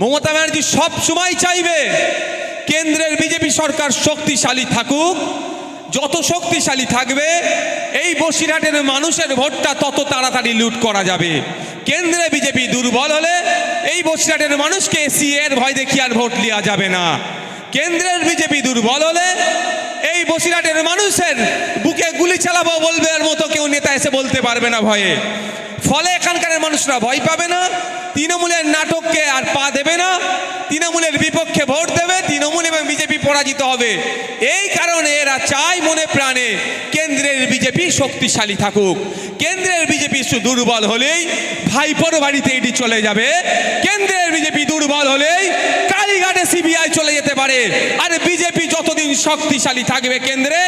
মমতা ব্যানার্জি সব সময় চাইবে কেন্দ্রের বিজেপি সরকার শক্তিশালী থাকুক, যত শক্তিশালী থাকবে, এই বসিরহাটের মানুষের ভোটটা তত তাড়াতাড়ি লুট করা যাবে। কেন্দ্রে বিজেপি দুর্বল হলে এই বসিরহাটের মানুষকে সিএর ভয় দেখি আর ভোট নেওয়া যাবে না। কেন্দ্রের বিজেপি দুর্বল হলে এই বসিরহাটের মানুষের বুকে গুলি চালাবো বলবে এর মতো কেউ নেতা এসে বলতে পারবে না ভয়ে। ফলে এখানকার মানুষরা ভয় পাবে না। তৃণমূলের নাটককে আর পা দেবে না, তৃণমূলের বিপক্ষে ভোট দেবে, তৃণমূল এবং বিজেপি পরাজিত হবে। এই কারণে এরা চায় মনে প্রাণে কেন্দ্রের বিজেপি শক্তিশালী থাকুক। কেন্দ্রের বিজেপি দুর্বল হলেই ভাইপোর বাড়িতে এটি চলে যাবে। কেন্দ্রের বিজেপি দুর্বল হলেই কালীঘাটে সিবিআই চলে যেতে পারে। আর বিজেপি যতদিন শক্তিশালী থাকবে কেন্দ্রে,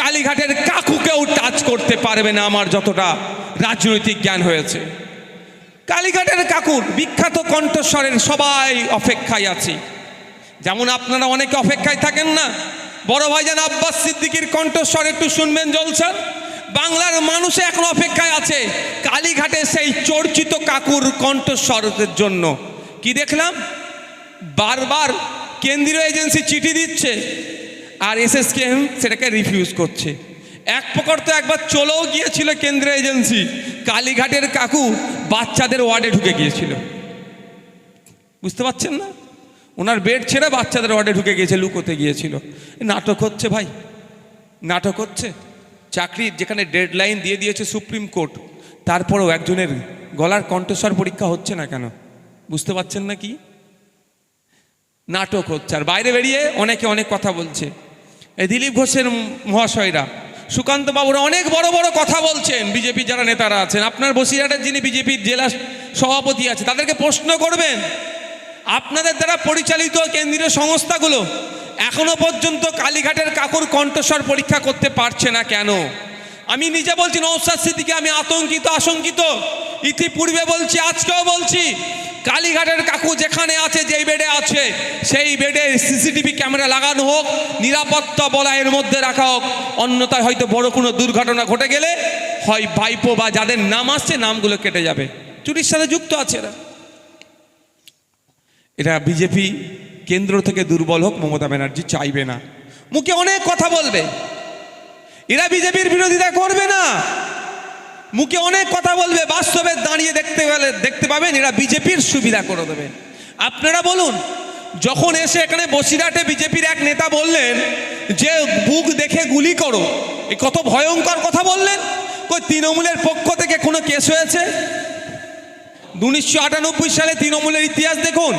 কালীঘাটের কাকুকেও টাচ করতে পারবে না আমার যতটা রাজনৈতিক জ্ঞান হয়েছে। কালীঘাটের কাকুর বিখ্যাত কণ্ঠস্বরের সবাই অপেক্ষায় আছি। যেমন আপনারা অনেকে অপেক্ষায় থাকেন না, বড় ভাইজান আব্বাস সিদ্দিকির কণ্ঠস্বর একটু শুনবেন জলসার বাংলার মানুষে এখন অপেক্ষায় আছে কালীঘাটে সেই চর্চিত কাকুর কণ্ঠস্বরের জন্য। কি দেখলাম? বারবার কেন্দ্রীয় এজেন্সি চিঠি দিচ্ছে আর এসএসকেএম সেটাকে রিফিউজ করছে। এক প্রকার তো একবার চলেও গিয়েছিল কেন্দ্রীয় এজেন্সি। কালীঘাটের কাকু বাচ্চাদের ওয়ার্ডে ঢুকে গিয়েছিল। বুঝতে পারছেন না? ওনার বেড ছেড়ে বাচ্চাদের ওয়ার্ডে ঢুকে গিয়েছে, লুকোতে গিয়েছিল। নাটক হচ্ছে ভাই। নাটক হচ্ছে। চাকরির যেখানে ডেডলাইন দিয়ে দিয়েছে সুপ্রিম কোর্ট, তারপরেও একজনের গলার কণ্ঠস্বর পরীক্ষা হচ্ছে না কেন? বুঝতে পারছেন না কি? নাটক হচ্ছে। আর বাইরে বেরিয়ে অনেকে অনেক কথা বলছে। এই দিলীপ ঘোষের মহাশয়রা সুকান্ত বাবুরা অনেক বড় বড় কথা বলছেন, বিজেপি যারা নেতারা আছেন। আপনার বসিরহাটের যিনি বিজেপির জেলা সভাপতি আছে, তাদেরকে প্রশ্ন করবেন, আপনাদের দ্বারা পরিচালিত কেন্দ্রীয় সংস্থাগুলো এখনও পর্যন্ত কালীঘাটের কাকুর কণ্ঠস্বর পরীক্ষা করতে পারছে না কেন? আমি নিজে বলছি নৌসাদ সিদ্দিকে, আমি আতঙ্কিত, আশঙ্কিত। ইতিপূর্বে বলছি, আজকেও বলছি কালীঘাটের কাকু যেখানে আছে, যেই বেডে আছে, সেই বেডে সিসিটিভি ক্যামেরা লাগানো হোক, নিরাপত্তা বলয়ের মধ্যে রাখা হোক, অন্যথায় হয়তো বড় কোনো দুর্ঘটনা ঘটে গেলে হয় ভাইপো বা যাদের নাম আসছে, নামগুলো কেটে যাবে। চুরির সাথে যুক্ত আছে এরা। এটা বিজেপি কেন্দ্র থেকে দুর্বল হোক, মমতা ব্যানার্জি চাইবে না। মুখে অনেক কথা বলবে। এরা বিজেপির বিরোধিতা করবে না। মুখে অনেক কথা বলবে, বাস্তবে দাঁড়িয়ে দেখতে গেলে দেখতে পাবেন, এরা বিজেপির সুবিধা করে দেবে। আপনারা বলুন, যখন এসে এখানে বসিরহাটে বিজেপির এক নেতা বললেন যে, বুক দেখে গুলি করো। এ কত ভয়ঙ্কর কথা বললেন। কই, তৃণমূলের পক্ষ থেকে কোনো কেস হয়েছে? উনিশশো আটানব্বই সালে তৃণমূলের ইতিহাস দেখুন।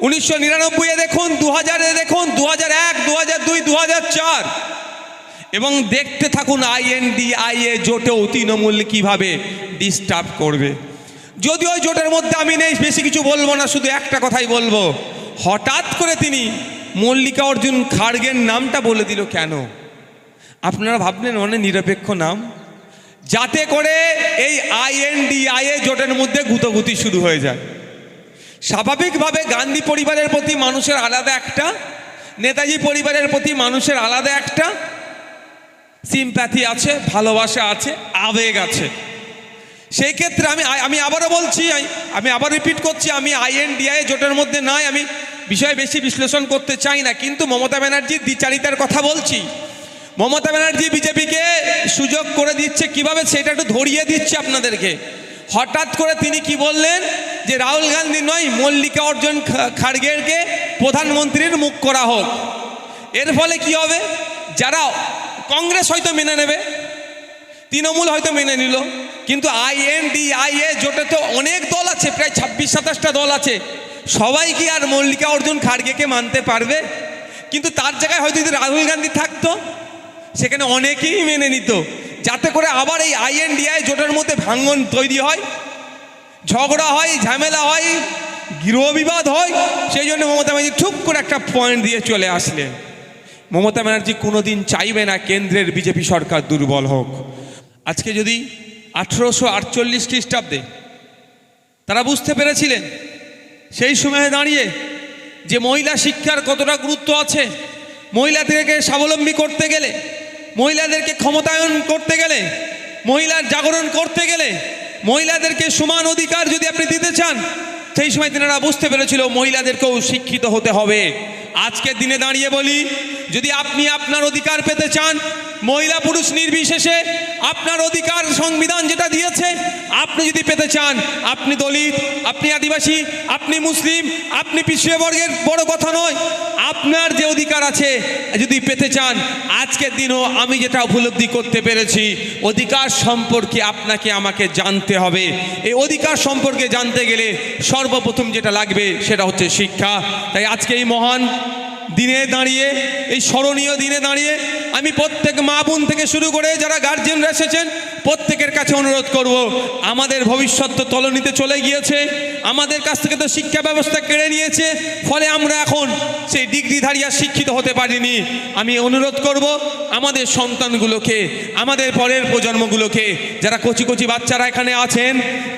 উনিশশো নিরানব্বইয়ে দেখুন, দু হাজারে দেখুন, দু হাজার এক, দু হাজার দুই, দু হাজার চার। এবং দেখতে থাকুন আইএনডিআইএ জোটেও তৃণমূল কীভাবে ডিস্টার্ব করবে। যদিও ওই জোটের মধ্যে আমি নেই, বেশি কিছু বলব না, শুধু একটা কথাই বলব। হঠাৎ করে তিনি মল্লিকা অর্জুন খাড়গের নামটা বলে দিল কেন? আপনারা ভাবলেন অনেক নিরপেক্ষ নাম? যাতে করে এই আইএনডিআইএ জোটের মধ্যে গুতগুতি শুরু হয়ে যায়। স্বাভাবিকভাবে গান্ধী পরিবারের প্রতি মানুষের আলাদা একটা, নেতাজি পরিবারের প্রতি মানুষের আলাদা একটা সিম্প্যাথি আছে, ভালোবাসা আছে, আবেগ আছে। সেই ক্ষেত্রে আমি আমি আবারও বলছি আমি আবার রিপিট করছি, আমি আইএনডিআই জোটের মধ্যে নাই, আমি বিষয়ে বেশি বিশ্লেষণ করতে চাই না, কিন্তু মমতা ব্যানার্জির দ্বিচারিতার কথা বলছি। মমতা ব্যানার্জি বিজেপিকে সুযোগ করে দিচ্ছে কীভাবে, সেটা একটু ধরিয়ে দিচ্ছে আপনাদেরকে। হঠাৎ করে তিনি কি বললেন, যে রাহুল গান্ধী নয়, মল্লিকা অর্জুন খাড়গেরকে প্রধানমন্ত্রীর মুখ করা হোক। এর ফলে কি হবে? যারা কংগ্রেস হয়তো মেনে নেবে, তৃণমূল হয়তো মেনে নিল, কিন্তু আইএনডিআইএ জোটে তো অনেক দল আছে, প্রায় ছাব্বিশ, সাতাশটা দল আছে। সবাই কি আর মল্লিকা অর্জুন খাড়গেকে মানতে পারবে? কিন্তু তার জায়গায় হয়তো যদি রাহুল গান্ধী থাকতো, সেখানে অনেকেই মেনে নিত। যাতে করে আবার এই আইএনডিআই জোটের মধ্যে ভাঙ্গন তৈরি হয়, ঝগড়া হয়, ঝামেলা হয়, গৃহবিবাদ হয়, সেই জন্য মমতা ব্যানার্জি ঠুক করে একটা পয়েন্ট দিয়ে চলে আসলেন। মমতা ব্যানার্জি কোনোদিন চাইবে না কেন্দ্রের বিজেপি সরকার দুর্বল হোক। আজকে যদি আঠেরোশো আটচল্লিশ খ্রিস্টাব্দে তারা বুঝতে পেরেছিলেন, সেই সময়ে দাঁড়িয়ে যে মহিলা শিক্ষার কতটা গুরুত্ব আছে, মহিলাদেরকে স্বাবলম্বী করতে গেলে, মহিলাদেরকে ক্ষমতায়ন করতে গেলে, মহিলার জাগরণ করতে গেলে, মহিলাদেরকে সমান অধিকার যদি আপনি দিতে চান, সেই সময় তেনারা বুঝতে পেরেছিল মহিলাদেরকেও শিক্ষিত হতে হবে। আজকের দিনে দাঁড়িয়ে বলি, যদি আপনি আপনার অধিকার পেতে চান, মহিলা পুরুষ নির্বিশেষে আপনার অধিকার সংবিধান যেটা দিয়েছে, আপনি যদি পেতে চান, আপনি দলিত, আপনি আদিবাসী, আপনি মুসলিম, আপনি পিছিয়ে বর্গের বড় কথা নয় আপনার যে অধিকার আছে, যদি পেতে চান, আজকের দিনও আমি যেটা উপলব্ধি করতে পেরেছি, অধিকার সম্পর্কে আপনাকে আমাকে জানতে হবে। এই অধিকার সম্পর্কে জানতে গেলে সর্বপ্রথম যেটা লাগবে সেটা হচ্ছে শিক্ষা। তাই আজকে এই মহান দিনে দাঁড়িয়ে, এই স্মরণীয় দিনে দাঁড়িয়ে আমি প্রত্যেক মা বোন থেকে শুরু করে যারা গার্জেনরা এসেছেন প্রত্যেকের কাছে অনুরোধ করব, আমাদের ভবিষ্যৎ তো তলনিতে চলে গিয়েছে, আমাদের কাছ থেকে তো শিক্ষা ব্যবস্থা কেড়ে নিয়েছে, ফলে আমরা এখন সেই ডিগ্রিধারী আর শিক্ষিত হতে পারিনি। আমি অনুরোধ করব, আমাদের সন্তানগুলোকে, আমাদের পরের প্রজন্মগুলোকে, যারা কচি কচি বাচ্চারা এখানে আছেন,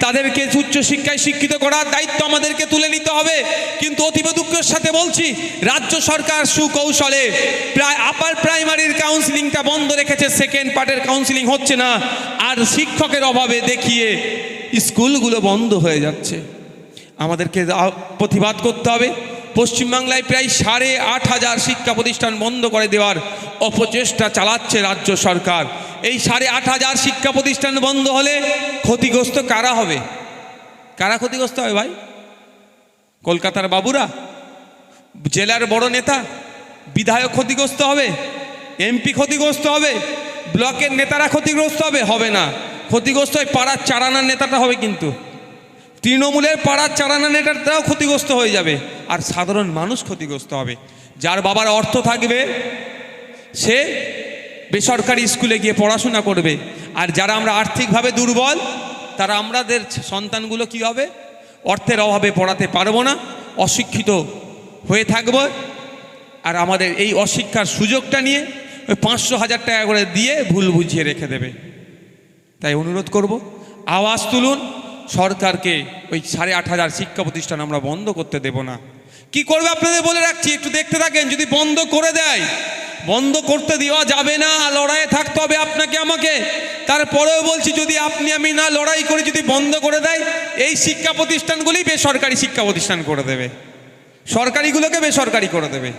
তাদেরকে উচ্চ শিক্ষায় শিক্ষিত করার দায়িত্ব আমাদেরকে তুলে নিতে হবে। কিন্তু অতীব দুঃখের সাথে বলছি, রাজ্য সরকার সুকৌশলে প্রায়, আপার প্রাইমারির কাউন্সিলিংটা বন্ধ রেখেছে সেকেন্ড পার্টের কাউন্সিলিং হচ্ছে না। আর শিক্ষকের অভাবে দেখিয়ে স্কুলগুলো বন্ধ হয়ে যাচ্ছে। আমাদেরকে প্রতিবাদ করতে হবে। পশ্চিমবাংলায় প্রায় সাড়ে আট হাজার শিক্ষা প্রতিষ্ঠান বন্ধ করে দেওয়ার অপচেষ্টা চালাচ্ছে রাজ্য সরকার। এই সাড়ে আট হাজার শিক্ষা প্রতিষ্ঠান বন্ধ হলে ক্ষতিগ্রস্ত কারা হবে? কারা ক্ষতিগ্রস্ত হবে ভাই? কলকাতার বাবুরা? জেলার বড় নেতা? বিধায়ক ক্ষতিগ্রস্ত হবে? এমপি ক্ষতিগ্রস্ত হবে? ব্লকের নেতারা ক্ষতিগ্রস্ত হবে হবে না। ক্ষতিগ্রস্ত হয় পাড়ার চারানার নেতাটা হবে কিন্তু। তৃণমূলের পাড়ার চারানা নেতাটাও ক্ষতিগ্রস্ত হয়ে যাবে আর সাধারণ মানুষ ক্ষতিগ্রস্ত হবে। যার বাবার অর্থ থাকবে, সে বেসরকারি স্কুলে গিয়ে পড়াশোনা করবে। আর যারা আমরা আর্থিকভাবে দুর্বল, তারা আমাদের সন্তানগুলো কি হবে? অর্থের অভাবে পড়াতে পারব না, অশিক্ষিত হয়ে থাকব। আর আমাদের এই অশিক্ষার সুযোগটা নিয়ে ওই পাঁচশো হাজার টাকা করে দিয়ে ভুল বুঝিয়ে রেখে দেবে। তাই অনুরোধ করব, আওয়াজ তুলুন, সরকারকে ওই সাড়ে আট হাজার শিক্ষা প্রতিষ্ঠান আমরা বন্ধ করতে দেব না। কি করবে আপনাদের বলে রাখছি, একটু দেখতে থাকেন, যদি বন্ধ করে দেয়, বন্ধ করতে দেওয়া যাবে না, লড়াইয়ে থাকতে হবে আপনাকে, আমাকে। তারপরেও বলছি, যদি আপনি, আমি না লড়াই করে, যদি বন্ধ করে দেয়, এই শিক্ষা প্রতিষ্ঠানগুলি বেসরকারি শিক্ষা প্রতিষ্ঠান করে দেবে। সরকারিগুলোকে বেসরকারি করে দেবে।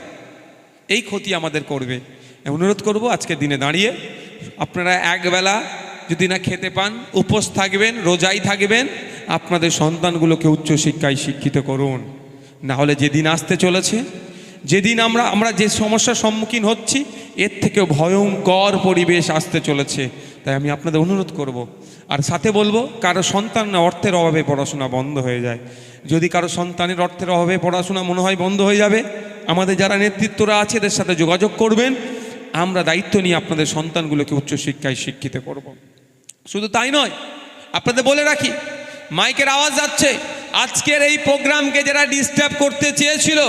এই ক্ষতি আমাদের করবে। অনুরোধ করব আজকে দিনে দাঁড়িয়ে। আপনারা একবেলা যদি না খেতে পান, উপোস থাকবেন, রোজাই থাকবেন, আপনাদের সন্তানগুলোকে উচ্চশিক্ষায় শিক্ষিত করুন। না হলে যেদিন আসতে চলেছে, যেদিন আমরা আমরা যে সমস্যার সম্মুখীন হচ্ছি, এর থেকেও ভয়ঙ্কর পরিবেশ আসতে চলেছে। তাই আমি আপনাদের অনুরোধ করব। আর সাথে বলব, কারও সন্তান না অর্থের অভাবে পড়াশোনা বন্ধ হয়ে যায়। যদি কারও সন্তানের অর্থের অভাবে পড়াশোনা মনে হয় বন্ধ হয়ে যাবে, আমাদের যারা নেতৃত্বরা আছে, এদের সাথে যোগাযোগ করবেন। আমরা দায়িত্ব নিয়ে আপনাদের সন্তানগুলোকে উচ্চশিক্ষায় শিক্ষিত করব। শুধু তাই নয়, আপনাদের বলে রাখি, মাইকের আওয়াজ যাচ্ছে আজকের এই প্রোগ্রামকে যারা ডিস্টার্ব করতে চেয়েছিল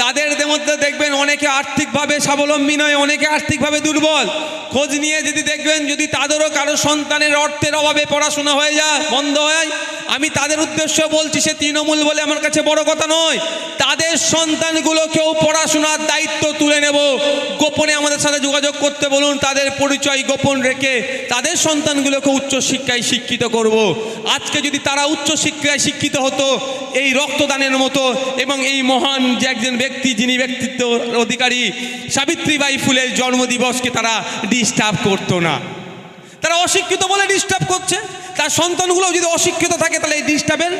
তাদের মধ্যে দেখবেন অনেকে আর্থিকভাবে স্বাবলম্বী নয়, অনেকে আর্থিকভাবে দুর্বল। খোঁজ নিয়ে যদি দেখবেন, যদি তাদেরও কারও সন্তানের অর্থের অভাবে পড়াশোনা হয়ে যায়, বন্ধ হয়, আমি তাদের উদ্দেশ্য বলছি সে তৃণমূল বলে আমার কাছে বড় কথা নয়। তাদের সন্তানগুলোকেও পড়াশোনার দায়িত্ব তুলে নেব। গোপনে আমাদের সাথে যোগাযোগ করতে বলুন, তাদের পরিচয় গোপন রেখে তাদের সন্তানগুলোকে উচ্চ শিক্ষায় শিক্ষিত করব। আজকে যদি তারা উচ্চ শিক্ষায় শিক্ষিত হতো, এই রক্তদানের মতো এবং এই মহান যে একজন ব্যক্তি, যিনি ব্যক্তিত্ব অধিকারী সাবিত্রীবাই ফুলের জন্মদিবসকে তারা ডিস্টার্ব করতো না। তারা অশিক্ষিত বলে ডিস্টার্ব করছে। তার সন্তানগুলো যদি অশিক্ষিত থাকে, তাহলে এই ডিস্টার্বের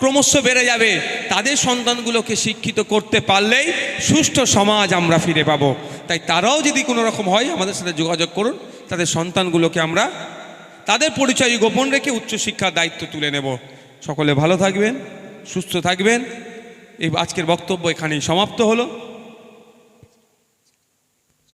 ক্রমশ বেড়ে যাবে। তাদের সন্তানগুলোকে শিক্ষিত করতে পারলেই সুষ্ঠু সমাজ আমরা ফিরে পাবো। তাই তারাও যদি কোনো রকম হয়, আমাদের সাথে যোগাযোগ করুন। তাদের সন্তানগুলোকে আমরা তাদের পরিচয় গোপন রেখে উচ্চশিক্ষার দায়িত্ব তুলে নেব। সকলে ভালো থাকবেন, সুস্থ থাকবেন। এই আজকের বক্তব্য এখানেই সমাপ্ত হলো।